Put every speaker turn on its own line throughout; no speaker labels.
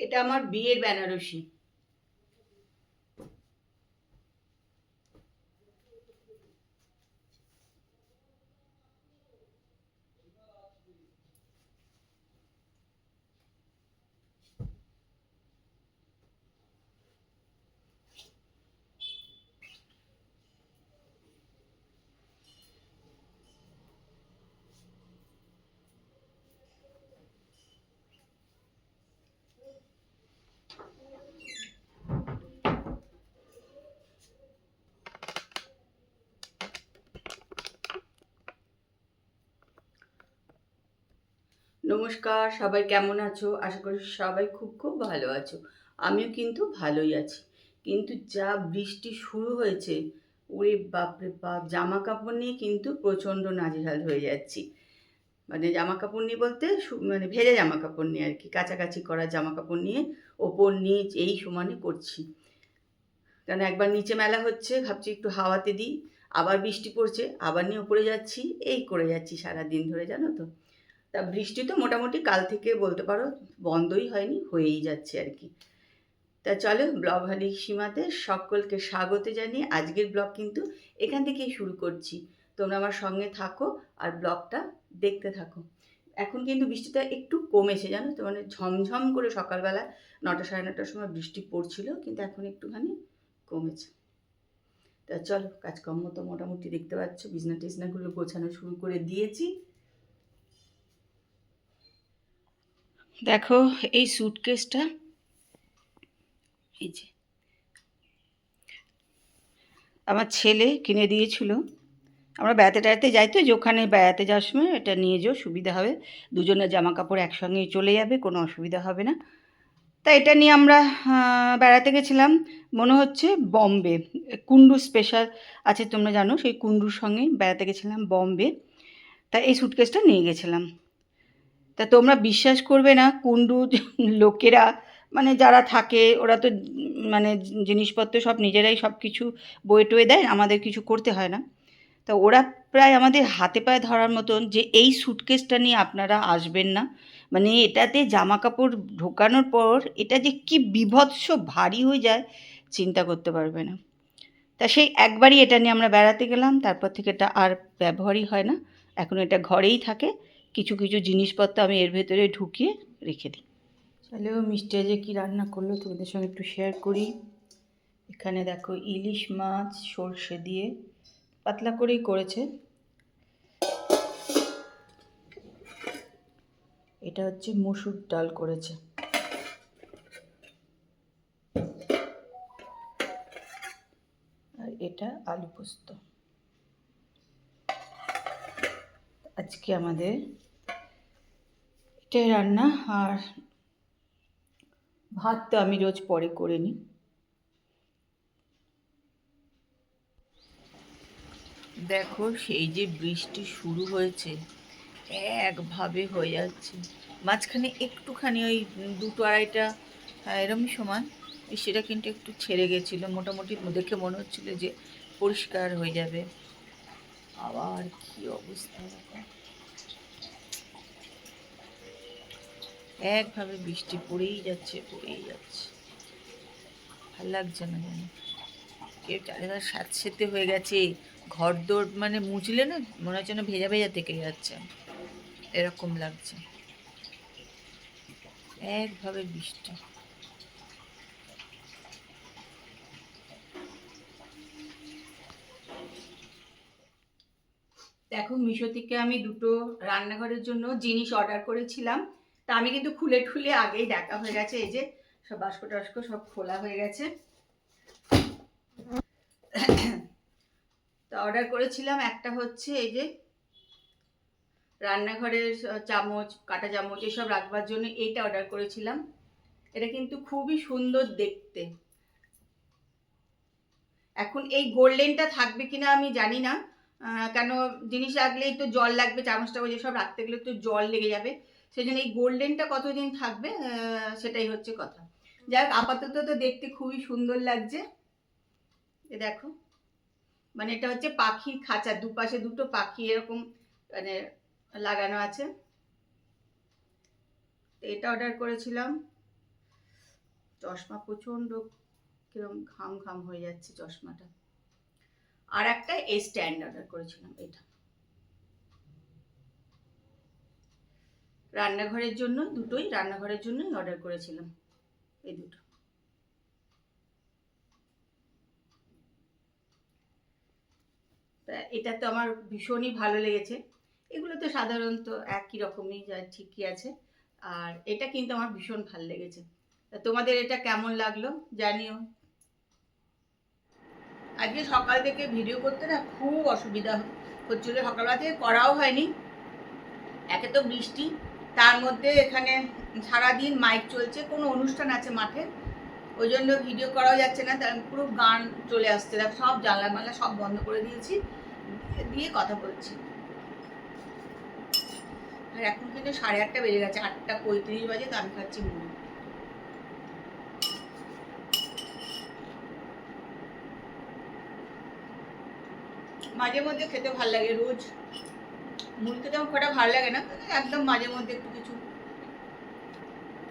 এটা আমার বিয়ের বেনারসি। নমস্কার, সবাই কেমন আছো? আশা করি সবাই খুব খুব ভালো আছো। আমিও কিন্তু ভালোই আছি। কিন্তু যা বৃষ্টি শুরু হয়েছে, ওরে বাপরে বাপ জামা কাপড় নিয়ে কিন্তু প্রচণ্ড নাজেহাল হয়ে যাচ্ছি। মানে জামা কাপড় নিয়ে বলতে মানে ভেজা জামা কাপড় নিয়ে আর কি, কাছাকাছি করা জামা কাপড় নিয়ে ওপর নিচ এই সমানে করছি। কারণ একবার নিচে মেলা হচ্ছে, ভাবছি একটু হাওয়াতে দিই, আবার বৃষ্টি পড়ছে, আবার নিয়ে উপরে যাচ্ছি, এই করে যাচ্ছি সারা দিন ধরে, জানো তো। তা বৃষ্টি তো মোটামুটি কাল থেকে বলতে পারো বন্ধই হয়নি, হয়েই যাচ্ছে আর কি। তা চলো ব্লগ হালি সীমাতে সকলকে স্বাগত জানিয়ে আজকের ব্লগ কিন্তু এখান থেকেই শুরু করছি। তোমরা আমার সঙ্গে থাকো আর ব্লগটা দেখতে থাকো। এখন কিন্তু বৃষ্টিটা একটু কমেছে, জানো তো? মানে ঝমঝম করে সকালবেলা নটা সাড়ে নটার সময় বৃষ্টি পড়ছিল, কিন্তু এখন একটুখানি কমেছে। তা চলো, কাজকর্ম তো মোটামুটি দেখতে পাচ্ছ, বিছনা টিছনাগুলো গোছানো শুরু করে দিয়েছি। দেখো, এই সুটকেসটা এই যে, আমার ছেলে কিনে দিয়েছিল। আমরা বেড়াতে টেড়াতে যাই তো যে ওখানে বেড়াতে যাওয়ার সময় এটা নিয়ে যাও, সুবিধা হবে। দুজনের জামা কাপড় একসঙ্গেই চলে যাবে, কোনো অসুবিধা হবে না। তা এটা নিয়ে আমরা বেড়াতে গেছিলাম। মনে হচ্ছে বম্বে কুন্ডু স্পেশাল আছে, তোমরা জানো, সেই কুন্ডুর সঙ্গে বেড়াতে গেছিলাম বম্বে। তা এই সুটকেসটা নিয়ে গেছিলাম। তা তোমরা বিশ্বাস করবে না কুন্ডু লোকেরা মানে যারা থাকে, ওরা তো মানে জিনিসপত্র সব নিজেরাই সব কিছু বয়ে টয়ে দেয়, আমাদের কিছু করতে হয় না। তা ওরা প্রায় আমাদের হাতে পায়ে ধরার মতন যে এই সুটকেসটা নিয়ে আপনারা আসবেন না মানে এটাতে জামা কাপড় ঢোকানোর পর এটা যে কি বিভৎস ভারী হয়ে যায়, চিন্তা করতে পারবে না। তা সেই একবারই এটা নিয়ে আমরা বেড়াতে গেলাম, তারপর থেকে এটা আর ব্যবহারই হয় না, এখন এটা ঘরেই থাকে। কিছু কিছু জিনিসপত্র আমি এর ভেতরে ঢুকিয়ে রেখে দিই। চলো মিষ্টি যে কী রান্না করল তোমাদের সঙ্গে একটু শেয়ার করি। এখানে দেখো ইলিশ মাছ, সর্ষে দিয়ে পাতলা করেই করেছে। এটা হচ্ছে মসুর ডাল করেছে। আর এটা আলু পোস্ত। আজকে আমাদের এটাই রান্না আর ভাত তো আমি রোজ পরে করে নিই। দেখো সেই যে বৃষ্টি শুরু হয়েছে, একভাবে হয়ে যাচ্ছে। মাঝখানে একটুখানি ওই দুটো আড়াইটা এরমই এরম সময় সেটা কিন্তু একটু ছেড়ে গেছিল। মোটামুটি দেখে মনে হচ্ছিল যে পরিষ্কার হয়ে যাবে। আবার কি অবস্থা। একভাবে বৃষ্টি পড়েই যাচ্ছে পড়েই যাচ্ছে। ভালো লাগছে না যেন কেউ চারিদার স্যাঁতসেতে হয়ে গেছে। ঘর দৌড় মানে মুছলে না, মনে হচ্ছে না ভেজা ভেজা থেকে যাচ্ছে। এরকম লাগছে। একভাবে বৃষ্টি। দেখো মিশো থেকে আমি দুটো রান্নাঘরের জন্য জিনিস অর্ডার করেছিলাম। তা আমি কিন্তু খুলে ঠুলে আগেই দেখা হয়ে গেছে, এই যে সব বাস্ক টাস্ক সব খোলা হয়ে গেছে। তা অর্ডার করেছিলাম, একটা হচ্ছে এই যে রান্নাঘরের চামচ, কাটা চামচ এসব রাখবার জন্য এইটা অর্ডার করেছিলাম। এটা কিন্তু খুবই সুন্দর দেখতে। এখন এই গোল্ডেনটা থাকবে কিনা আমি জানি না। কেন জিনিস রাখলেই তো জল লাগবে চামচ টামচ এসব রাখতে গেলে তো জল লেগে যাবে। সেই জন্য এই গোল্ডেনটা কতদিন থাকবে সেটাই হচ্ছে কথা। যাই হোক, আপাতত তো দেখতে খুবই সুন্দর লাগছে। এ দেখো মানে এটা হচ্ছে পাখির খাঁচা, দুপাশে দুটো পাখি এরকম মানে লাগানো আছে। এটা অর্ডার করেছিলাম। চশমা প্রচণ্ড কিরম ঘাম ঘাম হয়ে যাচ্ছে চশমাটা। আর একটা এই স্ট্যান্ড অর্ডার করেছিলাম এটা। রান্নাঘরের জন্য, দুটোই রান্নাঘরের জন্যই অর্ডার করেছিলাম, এই দুটো। এটা তো আমার ভীষণই ভালো লেগেছে। এগুলো তো সাধারণত একই রকমই, যা ঠিকই আছে। আর এটা কিন্তু আমার ভীষণ ভালো লেগেছে। তোমাদের এটা কেমন লাগল জানিও। আজকে সকাল থেকে ভিডিও করতে না খুব অসুবিধা হচ্ছিল। সকালবেলা থেকে করাও হয়নি। একে তো বৃষ্টি, তার মধ্যে এখানে সারাদিন মাইক চলছে, কোনো অনুষ্ঠান আছে মাঠে, ওই জন্য ভিডিও করাও যাচ্ছে না। তার পুরো গান চলে আসছে। দেখ, সব জানলা মানলা সব বন্ধ করে দিয়েছি, দিয়ে কথা বলছি। আর এখন কিন্তু সাড়ে আটটা বেজে গেছে, আটটা পঁয়ত্রিশ বাজে, তো আমি খাচ্ছি মুড়ি মাঝে মধ্যে খেতে ভালো লাগে রোজ। মুড়ি খেতে আমার একটা ভালো লাগে না একদম মাঝে মধ্যে একটু কিছু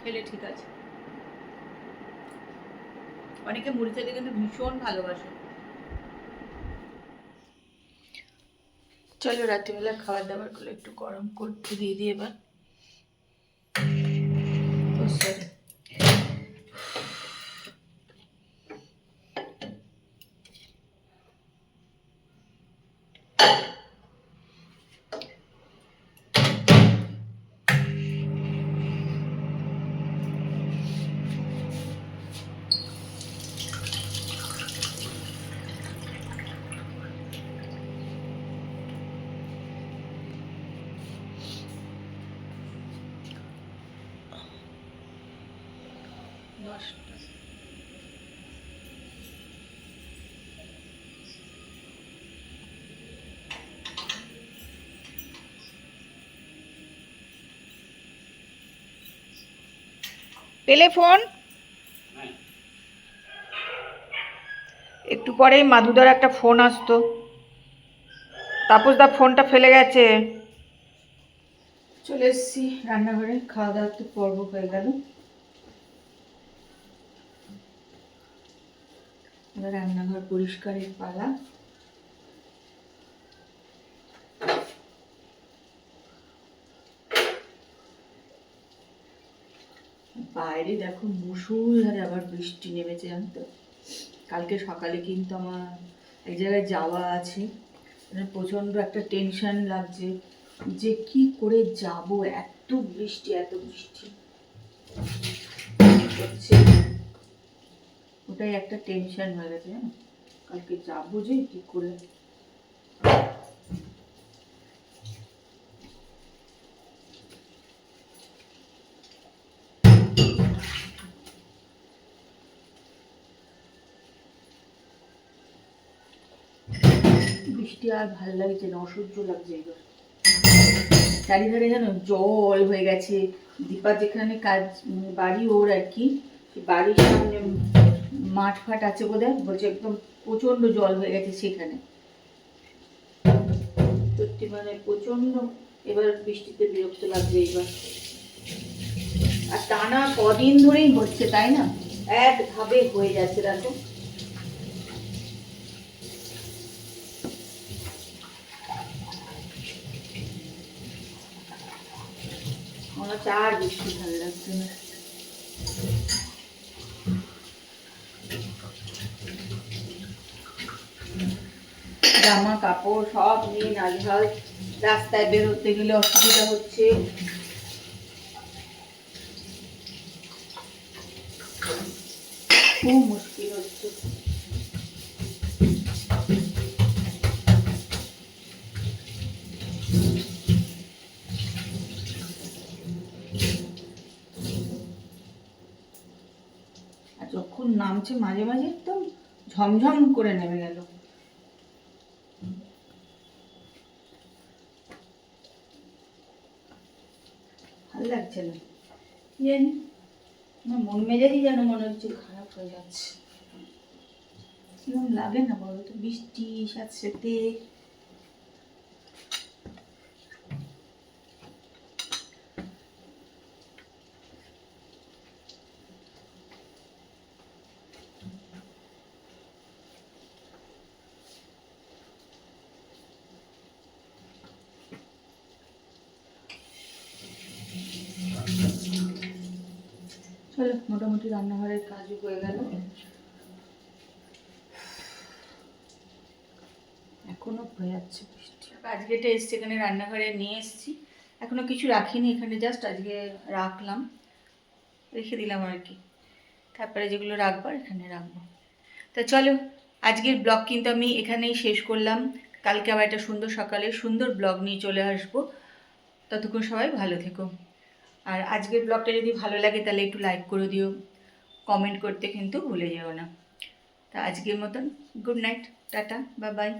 খেলে ঠিক আছে। অনেকে মুড়ি খেতে কিন্তু ভীষণ ভালোবাসে। চলো রাত্রিবেলা খাবার দাবারগুলো একটু গরম করতে দিয়ে দিই এবার। দশটা পেলে ফোন? একটু পরেই মাধুদার একটা ফোন আসতো। তাপসদা ফোনটা ফেলে গেছে। চলে এসেছি রান্নাঘরে খাওয়া দাওয়া তো পর্ব হয়ে গেল। এবার রান্নাঘর পরিষ্কারের পালা। বাইরে দেখো মুসুলধারে আবার বৃষ্টি নেমেছে জানো তো কালকে সকালে কিন্তু আমার এক জায়গায় যাওয়া আছে। মানে প্রচণ্ড একটা টেনশন লাগছে যে কি করে যাব? এত বৃষ্টি এত বৃষ্টি। হচ্ছে ওটাই একটা টেনশন হয়ে গেছে, জানো? কালকে যাব যে কি করে। বৃষ্টি আর ভালো লাগছে না, অসহ্য লাগছে এবার। চারিধারে যেন জল হয়ে গেছে। দীপা যেখানে কাজ, বাড়ি ওর আর কি বাড়ির সামনে মাঠ ফাট আছে বোধহয়। বলছে একদম প্রচণ্ড জল হয়ে গেছে সেখানে। সত্যি মানে প্রচণ্ড, এবার বৃষ্টিতে বিরক্ত লাগছে এবার আর টানা কদিন ধরেই হচ্ছে, তাই না? একভাবে হয়ে যাচ্ছে, দেখো। আর বৃষ্টি ভালো লাগছে না। জামা কাপড় সব নিয়ে নাজভাল রাস্তায় বেরোতে গেলে অসুবিধা হচ্ছে। খুব মুশকিল। যখন নামছে মাঝে মাঝে, একদম ঝমঝম করে নেমে গেল। ভালো লাগছে না। জানি? আমার মন মেজাজই যেন মনে হচ্ছে খারাপ হয়ে যাচ্ছে। কীরকম লাগে না বলো তো? বৃষ্টি, সাথে সাথে চলো, মোটামুটি রান্নাঘরের কাজও হয়ে গেল। এখনও হয়ে যাচ্ছে আজকে এটা এসছে এখানে রান্নাঘরে নিয়ে এসেছি। এখনও কিছু রাখিনি এখানে জাস্ট আজকে রাখলাম। রেখে দিলাম আর কি। তারপরে যেগুলো রাখব আর এখানে রাখব। তা চলো, আজকের ব্লগ কিন্তু আমি এখানেই শেষ করলাম। কালকে আবার একটা সুন্দর সকালে সুন্দর ব্লগ নিয়ে চলে আসব। ততক্ষণ সবাই ভালো থেকো। আর আজকের ব্লগটা যদি ভালো লাগে তাহলে একটু লাইক করে দিও। কমেন্ট করতে কিন্তু ভুলে যেও না। তা আজকের মতন গুড নাইট টাটা বা বাই